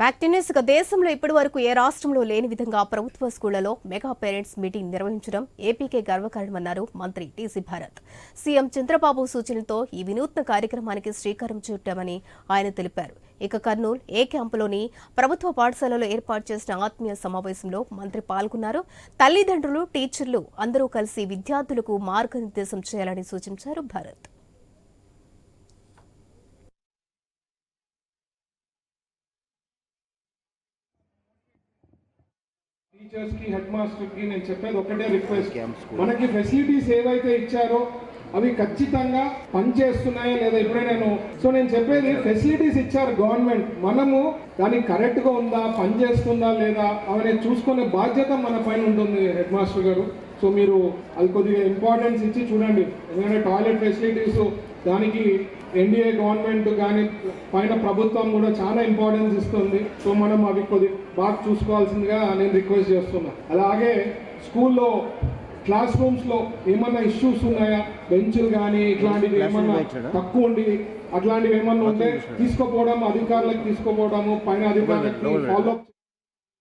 Back to news దేశంలో ఇప్పటి వరకు ఏ రాష్ట్రంలో లేని విధంగా ప్రభుత్వ స్కూళ్ళలో మెగా పేరెంట్స్ మీటింగ్ నిర్వహించడం ఏపీకే గర్వకారణమన్నారు మంత్రి టీసీ భారత్. సీఎం చంద్రబాబు సూచనలతో ఈ వినూత్న కార్యక్రమానికి శ్రీకారం చుట్టామని ఆయన తెలిపారు. ఇక కర్నూలు ఏ క్యాంపులోని ప్రభుత్వ పాఠశాలలో ఏర్పాటు చేసిన ఆత్మీయ సమావేశంలో మంత్రి పాల్గొన్నారు. తల్లిదండ్రులు టీచర్లు అందరూ కలిసి విద్యార్థులకు మార్గనిర్దేశం చేయాలని సూచించారు భారత్. టీచర్స్కి హెడ్ మాస్టర్కి నేను చెప్పేది ఒకటే రిక్వెస్ట్ మనకి ఫెసిలిటీస్ ఏవైతే ఇచ్చారో అవి ఖచ్చితంగా పనిచేస్తున్నాయా లేదా ఇప్పుడే నేను సో నేను చెప్పేది ఫెసిలిటీస్ ఇచ్చారు గవర్నమెంట్ మనము దానికి కరెక్ట్గా ఉందా పనిచేస్తుందా లేదా అవన్నీ చూసుకునే బాధ్యత మన పైన ఉంటుంది హెడ్ మాస్టర్ గారు. సో మీరు అది కొద్దిగా ఇంపార్టెన్స్ ఇచ్చి చూడండి. ఎందుకంటే టాయిలెట్ ఫెసిలిటీస్ దానికి ఎన్డీఏ గవర్నమెంట్ కానీ పైన ప్రభుత్వం కూడా చాలా ఇంపార్టెన్స్ ఇస్తుంది. సో మనం అవి కొద్ది బాగా చూసుకోవాల్సిందిగా నేను రిక్వెస్ట్ చేస్తున్నా. అలాగే స్కూల్లో క్లాస్ రూమ్స్లో ఏమన్నా ఇష్యూస్ ఉన్నాయా? బెంచ్లు కానీ ఇట్లాంటివి ఏమన్నా తక్కువ ఉండి అట్లాంటివి ఏమన్నా ఉంటే తీసుకుపోవడం అధికారులకు తీసుకుపోవడము పైన అధికారులకి ఫాలో